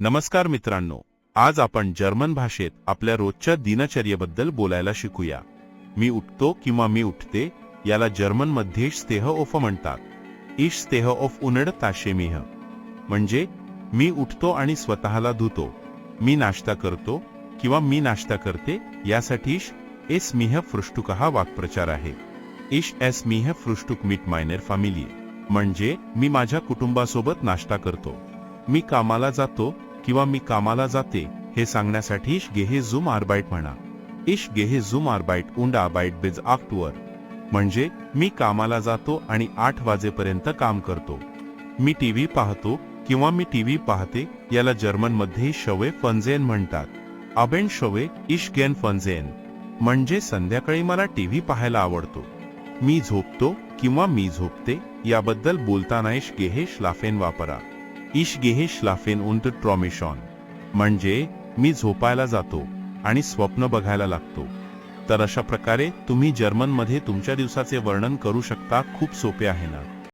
नमस्कार मित्रांनो आज आपण जर्मन भाषेत आपल्या रोजच्या दिनचर्येबद्दल बोलायला शिकूया. मी उठतो किंवा मी उठते याला जर्मनमध्ये स्तेह ओफ म्हणतात. इश स्तेह ऑफ उनड ताशेमिह म्हणजे मी उठतो आणि स्वतःला धुतो. मी नाश्ता करतो किंवा मी नाश्ता करते यासाठी एस मिह फ्रुष्टुक हा वाक्प्रचार आहे. इश एस मिह फ्रुष्टुक मीट मायनर फॅमिली. म्हणजे मी माझ्या कुटुंबासोबत नाश्ता करतो. मी कामाला जातो किंवा मी कामाला जाते हे सांगण्यासाठी इश गेहे झूम आर्बाईट म्हणा. इश गेहे झूम आर्बाईट उंड आर्बाईट बिज आक्टवर म्हणजे मी कामाला जातो आणि आठ वाजेपर्यंत काम करतो. मी टीव्ही पाहतो किंवा मी टीव्ही पाहते याला जर्मनमध्ये शवे फनझेन म्हणतात. अबेन शवे इश गेन फनझेन. म्हणजे संध्याकाळी मला टीव्ही पाहायला आवडतो. मी झोपतो किंवा मी झोपते याबद्दल बोलताना इश गेहे श्लाफेन वापरा. इश गेहे श्लाफेन उंट ट्रॉमिशॉन. म्हणजे मी झोपायला जातो आणि स्वप्न बघायला लागतो. तर अशा प्रकारे तुम्ही जर्मनमध्ये तुमच्या दिवसाचे वर्णन करू शकता खूप सोपे आहे ना?